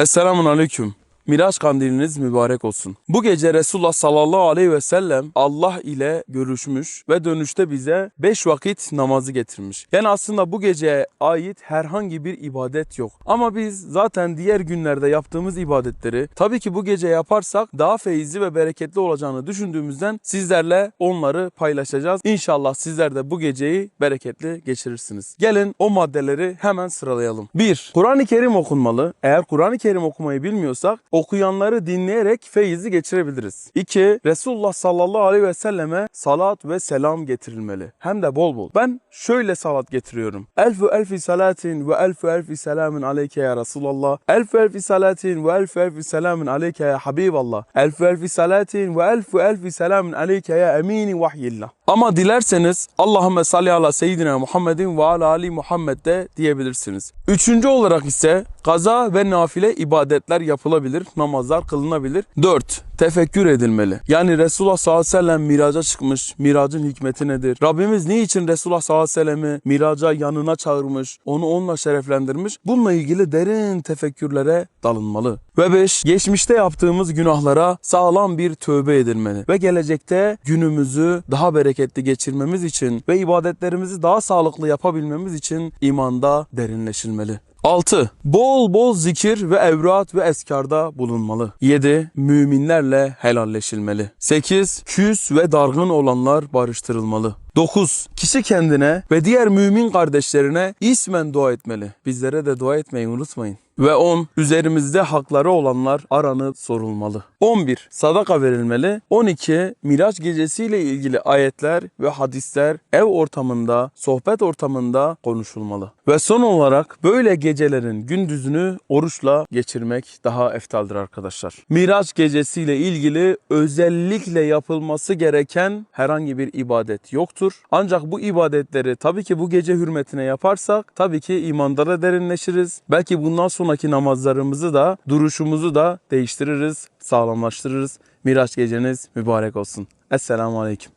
Esselamun Aleyküm. Miraç kandiliniz mübarek olsun. Bu gece Resulullah sallallahu aleyhi ve sellem Allah ile görüşmüş ve dönüşte bize 5 vakit namazı getirmiş. Yani aslında bu geceye ait herhangi bir ibadet yok. Ama biz zaten diğer günlerde yaptığımız ibadetleri tabii ki bu gece yaparsak daha feyizli ve bereketli olacağını düşündüğümüzden sizlerle onları paylaşacağız. İnşallah sizler de bu geceyi bereketli geçirirsiniz. Gelin o maddeleri hemen sıralayalım. 1. Kur'an-ı Kerim okunmalı. Eğer Kur'an-ı Kerim okumayı bilmiyorsak okuyanları dinleyerek feyizi geçirebiliriz. 2. Resulullah sallallahu aleyhi ve selleme salat ve selam getirilmeli. Hem de bol bol. Ben şöyle salat getiriyorum. Elfu elfi salatin ve elfu elfi selamin aleyke ya Resulallah. Elfu elfi salatin ve elfu elfi selamin aleyke ya Habiballah. Elfu elfi salatin ve elfu elfi selamin aleyke ya emini vahyillah. Ama dilerseniz Allahümme salli ala seyyidina Muhammedin ve ala ali Muhammed de diyebilirsiniz. Üçüncü olarak ise kaza ve nafile ibadetler yapılabilir, namazlar kılınabilir. 4. Tefekkür edilmeli. Yani Resulullah sallallahu aleyhi ve sellem miraca çıkmış. Miracın hikmeti nedir? Rabbimiz niçin Resulullah sallallahu aleyhi ve sellemi miraca yanına çağırmış? Onu onunla şereflendirmiş. Bununla ilgili derin tefekkürlere dalınmalı. Ve 5. Geçmişte yaptığımız günahlara sağlam bir tövbe edilmeli. Ve gelecekte günümüzü daha bereketli geçirmemiz için ve ibadetlerimizi daha sağlıklı yapabilmemiz için imanda derinleşilmeli. 6. Bol bol zikir ve evrat ve eskarda bulunmalı. 7. Müminlerle helalleşilmeli. 8. Küs ve dargın olanlar barıştırılmalı. 9. Kişi kendine ve diğer mümin kardeşlerine ismen dua etmeli. Bizlere de dua etmeyi unutmayın. Ve 10. Üzerimizde hakları olanlar aranıp sorulmalı. 11. Sadaka verilmeli. 12. Miraç gecesiyle ilgili ayetler ve hadisler ev ortamında, sohbet ortamında konuşulmalı. Ve son olarak böyle gecelerin gündüzünü oruçla geçirmek daha eftaldir arkadaşlar. Miraç gecesiyle ilgili özellikle yapılması gereken herhangi bir ibadet yoktur mahsustur. Ancak bu ibadetleri tabii ki bu gece hürmetine yaparsak tabii ki imanda da derinleşiriz. Belki bundan sonraki namazlarımızı da duruşumuzu da değiştiririz, sağlamlaştırırız. Miraç geceniz mübarek olsun. Esselamu Aleyküm.